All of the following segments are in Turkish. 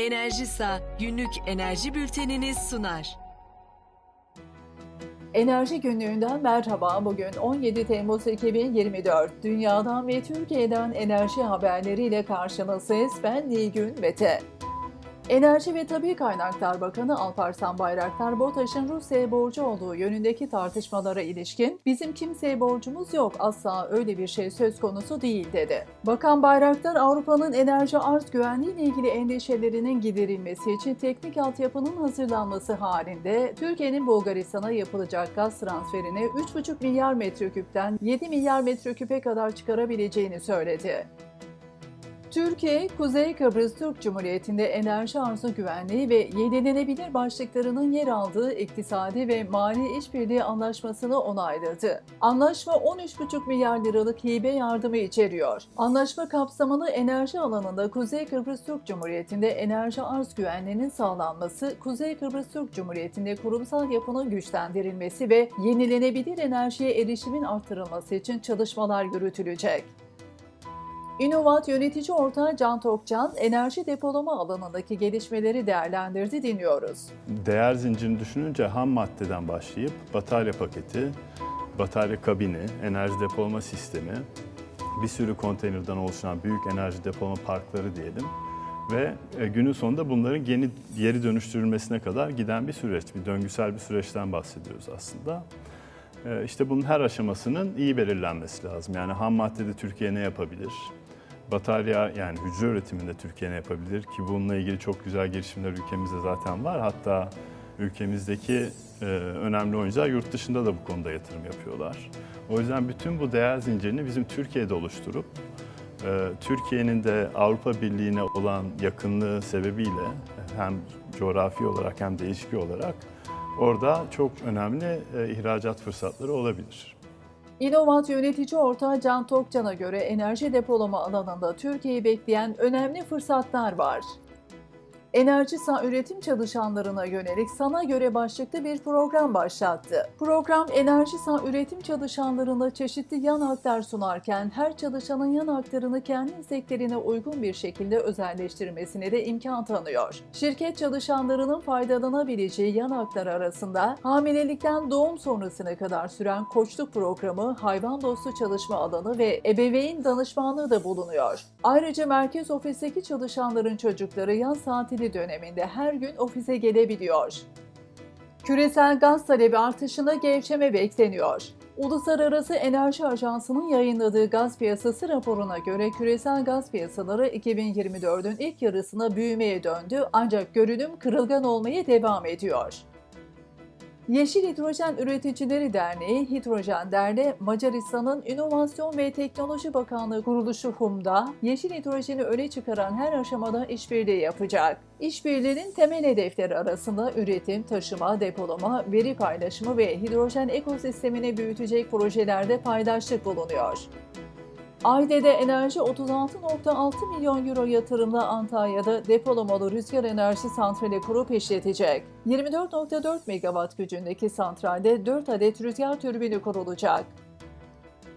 Enerjisa günlük enerji bülteniniz sunar. Enerji günlüğünden merhaba. Bugün 17 Temmuz 2024. Dünyadan ve Türkiye'den enerji haberleriyle karşınızdayız. Ben Nilgün Mete. Enerji ve Tabi Kaynaklar Bakanı Alparslan Bayraktar, BOTAŞ'ın Rusya'ya borcu olduğu yönündeki tartışmalara ilişkin bizim kimseye borcumuz yok, asla öyle bir şey söz konusu değil dedi. Bakan Bayraktar, Avrupa'nın enerji arz güvenliği ile ilgili endişelerinin giderilmesi için teknik altyapının hazırlanması halinde Türkiye'nin Bulgaristan'a yapılacak gaz transferini 3,5 milyar metreküpten 7 milyar metreküpe kadar çıkarabileceğini söyledi. Türkiye, Kuzey Kıbrıs Türk Cumhuriyeti'nde enerji arzu güvenliği ve yenilenebilir başlıklarının yer aldığı iktisadi ve mali işbirliği anlaşmasını onayladı. Anlaşma 13,5 milyar liralık hibe yardımı içeriyor. Anlaşma kapsamını enerji alanında Kuzey Kıbrıs Türk Cumhuriyeti'nde enerji arz güvenliğinin sağlanması, Kuzey Kıbrıs Türk Cumhuriyeti'nde kurumsal yapının güçlendirilmesi ve yenilenebilir enerjiye erişimin artırılması için çalışmalar yürütülecek. İnovat yönetici ortağı Can Tokcan, enerji depolama alanındaki gelişmeleri değerlendirdi dinliyoruz. Değer zincirini düşününce ham maddeden başlayıp batarya paketi, batarya kabini, enerji depolama sistemi, bir sürü konteynerden oluşan büyük enerji depolama parkları diyelim ve e, günün sonunda bunların yeni geri dönüştürülmesine kadar giden bir süreç, bir döngüsel bir süreçten bahsediyoruz aslında. E, İşte bunun her aşamasının iyi belirlenmesi lazım. Yani ham maddede Türkiye ne yapabilir? Batarya yani hücre üretiminde Türkiye ne yapabilir ki bununla ilgili çok güzel girişimler ülkemizde zaten var. Hatta ülkemizdeki e, önemli oyuncular yurt dışında da bu konuda yatırım yapıyorlar. O yüzden bütün bu değer zincirini bizim Türkiye'de oluşturup e, Türkiye'nin de Avrupa Birliği'ne olan yakınlığı sebebiyle hem coğrafi olarak hem de ilişki olarak orada çok önemli e, ihracat fırsatları olabilir. İnovat yönetici ortağı Can Tokcan'a göre enerji depolama alanında Türkiye'yi bekleyen önemli fırsatlar var. Enerji sağ üretim çalışanlarına yönelik sana göre başlıklı bir program başlattı. Program enerji sağ üretim çalışanlarına çeşitli yan haklar sunarken her çalışanın yan haklarını kendi isteklerine uygun bir şekilde özelleştirmesine de imkan tanıyor. Şirket çalışanlarının faydalanabileceği yan haklar arasında hamilelikten doğum sonrasına kadar süren koçluk programı, hayvan dostu çalışma alanı ve ebeveyn danışmanlığı da bulunuyor. Ayrıca merkez ofisteki çalışanların çocukları yaz tatili döneminde her gün ofise gelebiliyor. Küresel gaz talebi artışında gevşeme bekleniyor. Uluslararası Enerji Ajansı'nın yayınladığı gaz piyasası raporuna göre küresel gaz piyasaları 2024'ün ilk yarısına büyümeye döndü ancak görünüm kırılgan olmaya devam ediyor. Yeşil Hidrojen Üreticileri Derneği, Hidrojen Derneği, Macaristan'ın İnovasyon ve Teknoloji Bakanlığı kuruluşu HUM'da yeşil hidrojeni öne çıkaran her aşamada işbirliği yapacak. İşbirliğinin temel hedefleri arasında üretim, taşıma, depolama, veri paylaşımı ve hidrojen ekosistemini büyütecek projelerde paydaşlık bulunuyor. Ayde'de Enerji 36.6 milyon euro yatırımla Antalya'da depolamalı rüzgar enerji santrali kurup işletecek. 24.4 megawatt gücündeki santralde 4 adet rüzgar türbini kurulacak.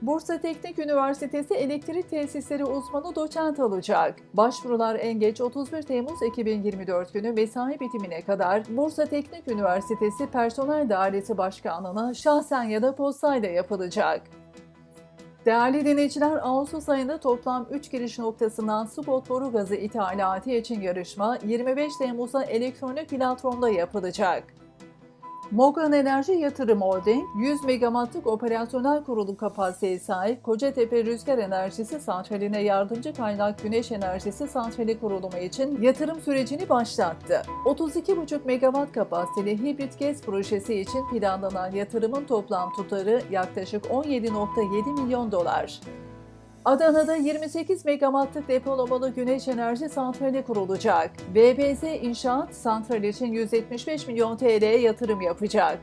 Bursa Teknik Üniversitesi elektrik tesisleri uzmanı doçent alacak. Başvurular en geç 31 Temmuz 2024 günü mesai bitimine kadar Bursa Teknik Üniversitesi Personel Dairesi Başkanlığı'na şahsen ya da postayla yapılacak. Değerli dinleyiciler, Ağustos ayında toplam 3 giriş noktasından spot boru gazı ithalatı için yarışma 25 Temmuz'da elektronik platformda yapılacak. Mogran Enerji Yatırım Holding, 100 megawattlık operasyonel kurulu kapasiteye sahip Kocatepe Rüzgar Enerjisi Santrali'ne yardımcı kaynak güneş enerjisi santrali kurulumu için yatırım sürecini başlattı. 32,5 megawatt kapasiteli hibrit gez projesi için planlanan yatırımın toplam tutarı yaklaşık 17.7 milyon dolar. Adana'da 28 megawattlık depolamalı güneş enerji santrali kurulacak. BPZ İnşaat santral için 175 milyon TL yatırım yapacak.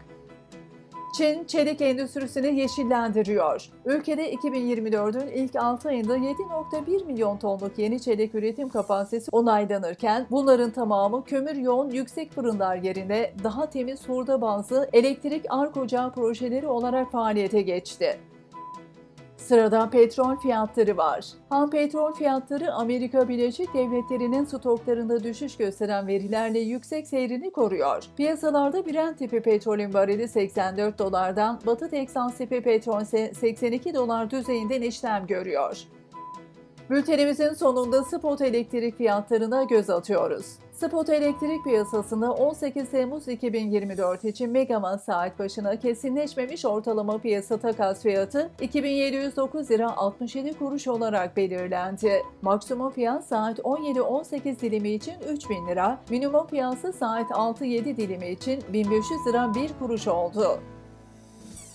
Çin, çelik endüstrisini yeşillendiriyor. Ülkede 2024'ün ilk 6 ayında 7.1 milyon tonluk yeni çelik üretim kapasitesi onaylanırken bunların tamamı kömür yoğun yüksek fırınlar yerine daha temiz hurda bazlı elektrik ark ocağı projeleri olarak faaliyete geçti. Sırada petrol fiyatları var. Ham petrol fiyatları Amerika Birleşik Devletleri'nin stoklarında düşüş gösteren verilerle yüksek seyrini koruyor. Piyasalarda Brent tipi petrolün varili 84 dolardan, Batı Teksas tipi petrol ise 82 dolar düzeyinden işlem görüyor. Bültenimizin sonunda spot elektrik fiyatlarına göz atıyoruz. Spot elektrik piyasasında 18 Temmuz 2024 için megawatt saat başına kesinleşmemiş ortalama piyasa takas fiyatı 2709 lira 67 kuruş olarak belirlendi. Maksimum fiyat saat 17-18 dilimi için 3000 lira, minimum fiyatı saat 6-7 dilimi için 1500 lira 1 kuruş oldu.